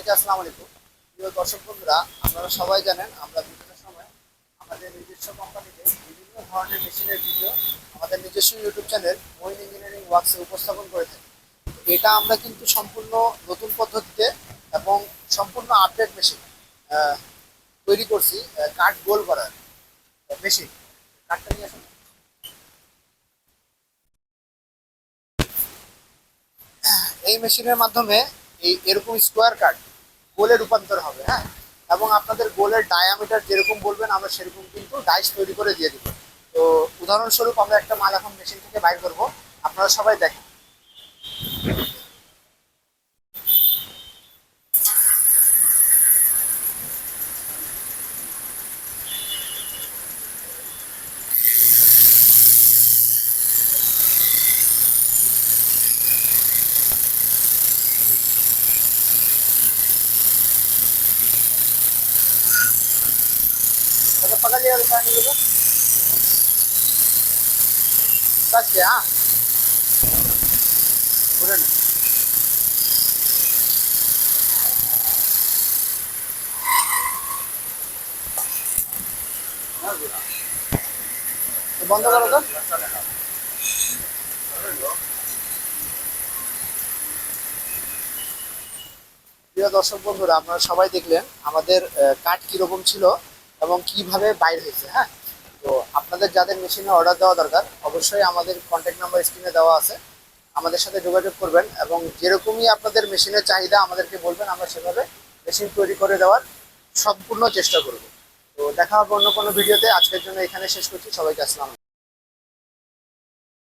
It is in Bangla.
সবাইকে আসসালামু আলাইকুম। প্রিয় দর্শক বন্ধুরা, আপনারা সবাই জানেন আমরা বিভিন্ন সময় আমাদের নিজস্ব কোম্পানিতে বিভিন্ন ধরনের মেশিনের ভিডিও আমাদের নিজস্ব ইউটিউব চ্যানেল মোইন ইঞ্জিনিয়ারিং ওয়ার্কসে উপস্থাপন করে থাকি। এটা আমরা কিন্তু সম্পূর্ণ নতুন পদ্ধতিতে এবং সম্পূর্ণ আপডেট মেশিন তৈরি করছি কাঠ গোল করার মেশিন কাঠটা নিয়ে আসুন। এই মেশিনের মাধ্যমে এই এরকম স্কোয়ার কাট গোলে রূপান্তর হবে হ্যাঁ? এবং আপনাদের গোলের ডায়ামিটার যেরকম বলবেন, আমরা সেরকম কিন্তু ডাইস তৈরি করে দিয়ে দেবো। তো উদাহরণস্বরূপ আমরা একটা মাল এখন মেশিন থেকে বাইর করব। আপনারা সবাই দেখেন। अच्छा पकड़ लिया रिफाइंड को कस के हाँ पूरे ना তো বন্ধ করো তো প্রিয় দর্শক বন্ধুরা আপনারা সবাই দেখলেন আমাদের আহ, কাঠ কিরকম ছিল এবং কীভাবে বাইর হয়েছে হ্যাঁ? তো আপনাদের যাদের মেশিনে অর্ডার দেওয়া দরকার, অবশ্যই আমাদের কন্ট্যাক্ট নাম্বার স্ক্রিনে দেওয়া আছে। আমাদের সাথে যোগাযোগ করবেন এবং যেরকমই আপনাদের মেশিনের চাহিদা আমাদেরকে বলবেন, আমরা সেভাবে মেশিন তৈরি করে দেওয়ার সম্পূর্ণ চেষ্টা করব। তো দেখা হবে অন্য কোনো ভিডিওতে আজকের জন্য এখানে শেষ করছি। সবাইকে আসসালাম